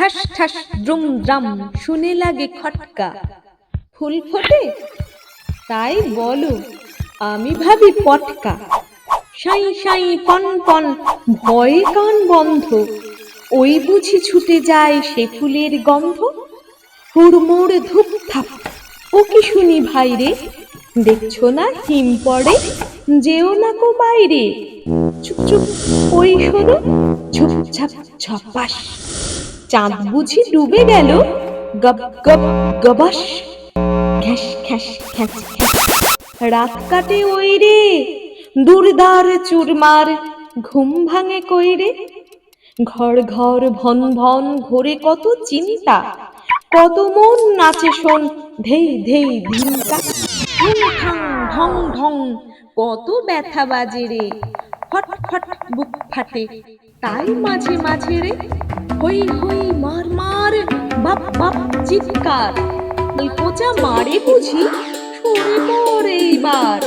ঠাস ঠাস দ্রুম দ্রাম শুনে লাগে খটকা। ফুল ফোটে? তাই বলো, আমি ভাবি পটকা। সাই সাই পন পন, ভয়ে কান বন্ধ। ওই বুঝি ছুটে যায় সে ফুলের গন্ধ। হুড়মুড় ধূপ থাপ, ও কি শুনি ভাই রে? দেখছ না হিম পড়ে? যেও না কো বাইরে। চুপ চুপ, ওই শোনো ঝুপ ঝাপ ঝপাস। চাঁদ বুঝি ডুবে গেল। গপ গপ, গবাস। খ্যাস খ্যাস খ্যাস রাত কাটে ওই রে। দুর্দার চুরমার। ঘুম ভাঙে কই রে? ঘর ঘর, ভন ভন, ঘোরে কত চিন্তা। কত মন নাচে শোন ধেই ধেই ঠাং ঢং ঢং কত ব্যথা বাজে রে। ফট ফট বুক ফাটে, তাই মাঝে মাঝে রে। হই হই মার মার বাপ বাপ চিৎকার। পচা মারে বুঝি সরে পড়ে এইবার।